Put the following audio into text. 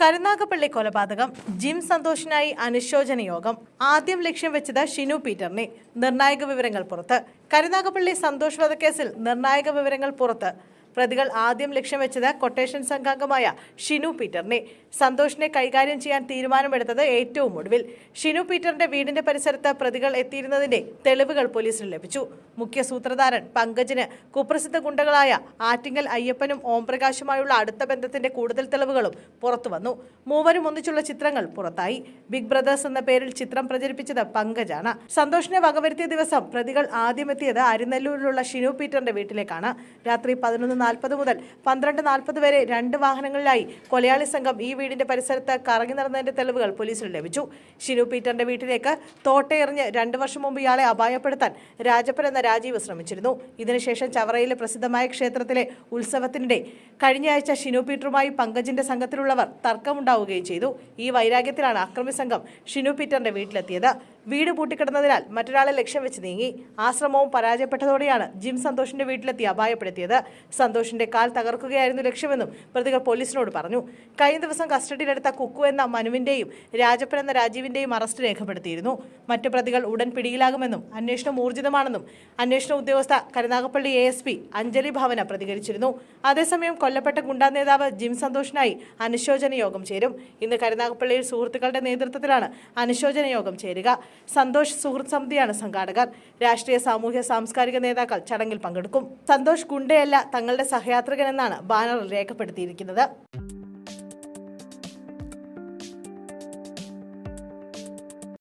കരുനാഗപ്പള്ളി കൊലപാതകം ജിം സന്തോഷിനായി അനുശോചന യോഗം ആദ്യം ലക്ഷ്യം വെച്ചത് ഷിനു പീറ്ററിനെ നിർണായക വിവരങ്ങൾ പുറത്ത്. കരുനാഗപ്പള്ളി സന്തോഷ് വധക്കേസിൽ നിർണായക വിവരങ്ങൾ പുറത്ത്. പ്രതികൾ ആദ്യം ലക്ഷ്യം വെച്ചത് കൊട്ടേഷൻ സംഘാംഗമായ ഷിനു പീറ്ററിനെ. സന്തോഷിനെ കൈകാര്യം ചെയ്യാൻ തീരുമാനമെടുത്തത് ഏറ്റവും ഒടുവിൽ. ഷിനു പീറ്ററിന്റെ വീടിന്റെ പരിസരത്ത് പ്രതികൾ എത്തിയിരുന്നതിന്റെ തെളിവുകൾ പോലീസിന് ലഭിച്ചു. മുഖ്യ സൂത്രധാരൻ പങ്കജിന് കുപ്രസിദ്ധ ഗുണ്ടകളായ ആറ്റിങ്ങൽ അയ്യപ്പനും ഓംപ്രകാശുമായുള്ള അടുത്ത ബന്ധത്തിന്റെ കൂടുതൽ തെളിവുകളും പുറത്തുവന്നു മൂവരും ഒന്നിച്ചുള്ള ചിത്രങ്ങൾ പുറത്തായി. ബിഗ് ബ്രദേഴ്സ് എന്ന പേരിൽ ചിത്രം പ്രചരിപ്പിച്ചത് പങ്കജാണ്. സന്തോഷിനെ വകവരുത്തിയ ദിവസം പ്രതികൾ ആദ്യമെത്തിയത് അരിനെല്ലൂരിലുള്ള ഷിനു പീറ്ററിന്റെ വീട്ടിലേക്കാണ്. രാത്രി പതിനൊന്ന് നാൽപ്പത് മുതൽ പന്ത്രണ്ട് നാൽപ്പത് വരെ രണ്ട് വാഹനങ്ങളിലായി കൊലയാളി സംഘം ഈ വീടിന്റെ പരിസരത്ത് കറങ്ങി നടന്നതിന്റെ തെളിവുകൾ പോലീസിന് ലഭിച്ചു. ഷിനു പീറ്ററിന്റെ വീട്ടിലേക്ക് തോട്ടയെറിഞ്ഞ് രണ്ടു വർഷം മുമ്പ് ഇയാളെ അപായപ്പെടുത്താൻ രാജപ്പൻ എന്ന രാജീവ് ശ്രമിച്ചിരുന്നു. ഇതിനുശേഷം ചവറയിലെ പ്രസിദ്ധമായ ക്ഷേത്രത്തിലെ ഉത്സവത്തിനിടെ കഴിഞ്ഞയാഴ്ച ഷിനു പീറ്ററുമായി പങ്കജിന്റെ സംഘത്തിലുള്ളവർ തർക്കമുണ്ടാവുകയും ചെയ്തു. ഈ വൈരാഗ്യത്തിലാണ് അക്രമി സംഘം ഷിനു പീറ്ററിന്റെ വീട്ടിലെത്തിയത്. വീട് പൂട്ടിക്കിടന്നതിനാൽ മറ്റൊരാളെ ലക്ഷ്യം വെച്ച് നീങ്ങി. ആശ്രമവും പരാജയപ്പെട്ടതോടെയാണ് ജിം സന്തോഷിന്റെ വീട്ടിലെത്തി അപായപ്പെടുത്തിയത്. സന്തോഷിന്റെ കാൽ തകർക്കുകയായിരുന്നു ലക്ഷ്യമെന്നും പ്രതികൾ പോലീസിനോട് പറഞ്ഞു. കഴിഞ്ഞ ദിവസം കസ്റ്റഡിയിലെടുത്ത കുക്കു എന്ന മനുവിന്റെയും രാജപ്പൻ എന്ന രാജീവിന്റെയും അറസ്റ്റ് രേഖപ്പെടുത്തിയിരുന്നു. മറ്റു പ്രതികൾ ഉടൻ പിടിയിലാകുമെന്നും അന്വേഷണം ഊർജിതമാണെന്നും അന്വേഷണ ഉദ്യോഗസ്ഥ Karunagappally A S P Anjali Bhavana പ്രതികരിച്ചിരുന്നു. അതേസമയം കൊല്ലപ്പെട്ട ഗുണ്ടാ നേതാവ് ജിം സന്തോഷിനായി അനുശോചന യോഗം ചേരും. ഇന്ന് കരുനാഗപ്പള്ളിയിൽ സുഹൃത്തുക്കളുടെ നേതൃത്വത്തിലാണ് അനുശോചന യോഗം ചേരുക. സന്തോഷ് സുഹൃത്ത് സമിതിയാണ് സംഘാടകർ. രാഷ്ട്രീയ സാമൂഹ്യ സാംസ്കാരിക നേതാക്കൾ ചടങ്ങിൽ പങ്കെടുക്കും. സന്തോഷ് ഗുണ്ടയല്ല തങ്ങളുടെ സഹയാത്രികൻ എന്നാണ് ബാനറിൽ രേഖപ്പെടുത്തിയിരിക്കുന്നത്.